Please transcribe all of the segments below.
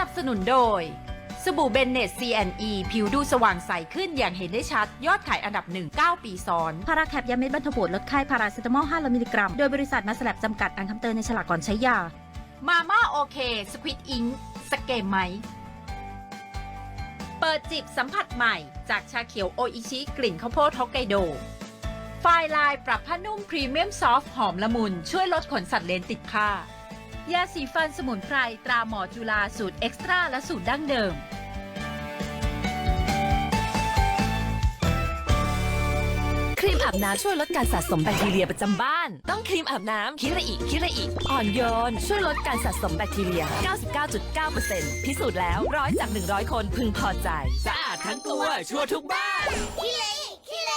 นับสนุนโดย สบู่เบนเนต CNE ผิวดูสว่างใสขึ้นอย่างเห็นได้ชัด ยอดขายอันดับหนึ่ง9ปีซ้อน พาราแคปยาเม็ดบรรเทาปวดลดไข้พาราเซตามอล500มิลลิกรัม โดยบริษัทมาสแลบจำกัดอ่านคำเตือนในฉลากก่อนใช้ยา มาม่าโอเค สควิตอิงสเกมไหม เปิดจิบสัมผัสใหม่ จากชาเขียวโออิชิกลิ่นข้าวโพดฮอกไกโดไฟลายปรับผ้านุ่มพรีเมียมซอฟต์หอมละมุน ช่วยลดขนสัตว์เลนติดผ้า ยาสีฟันสมุนไพรตราหมอจุฬาสูตรเอ็กซ์ตร้าและสูตรดั้งเดิม ครีมอาบน้ำช่วยลดการสะสมแบคทีเรียประจำบ้าน ต้องครีมอาบน้ำคิระอิคิระอิอ่อนโยน ช่วยลดการสะสมแบคทีเรีย 99.9%พิสูจน์แล้วร้อยจาก 100 คนพึงพอใจ สะอาดทั้งตัวชั่วทุกบ้านเดี๋ยวร้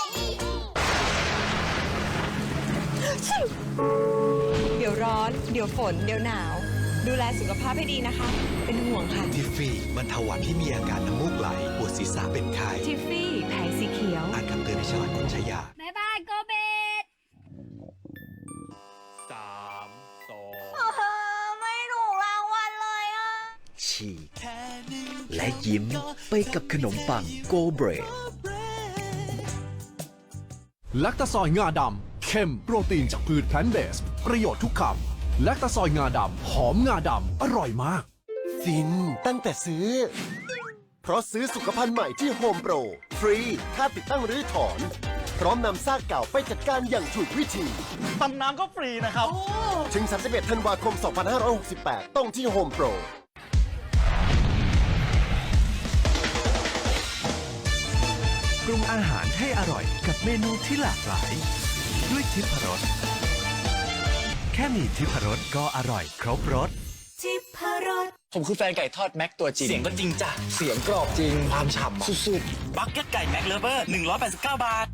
อ น เดี๋ยวฝน เดี๋ยวหนาว ดูแลสุขภาพให้ดีนะคะ เป็นห่วงค่ะ ทิฟฟี่บรรเทาหวัดที่มีอาการน้ำมูกไหล ปวดศีรษะเป็นไข้ทิฟฟี่แผงสีเขียว อ่านคำเตือนในฉลากก่อนใช้ยาบ๊ายบายโกเบตสามสองไม่ถูกรางวัลเลยอะ ฉีกและยิ้มไปกับขนมปังโกเบรดแลคตาซอยงาดำ เข้ม โปรตีนจากพืชแพลนต์เบส ประโยชน์ทุกคำแลคตาซอยงาดำ หอมงาดำ อร่อยมาก ฟินตั้งแต่ซื้อ เพราะซื้อสุขภัณฑ์ใหม่ที่โฮมโปร ฟรี ค่าติดตั้งหรือถอน พร้อมนำซากเก่าไปจัดการอย่างถูกวิธีตำน้ำก็ฟรีนะครับ ถึง 31 ธันวาคม 2568 ต้องที่โฮมโปร ปรุงอาหารให้อร่อยกับเมนูที่หลากหลาย ด้วยทิพรสแค่มีทิพรสก็อร่อยครบรสผมคือแฟนไก่ทอดแม็กตัวจริง เสียงก็จริงจ้ะ เสียงกรอบจริงความฉ่ำสุดๆบักเก็ตไก่แม็กเลเวอร์189 บาท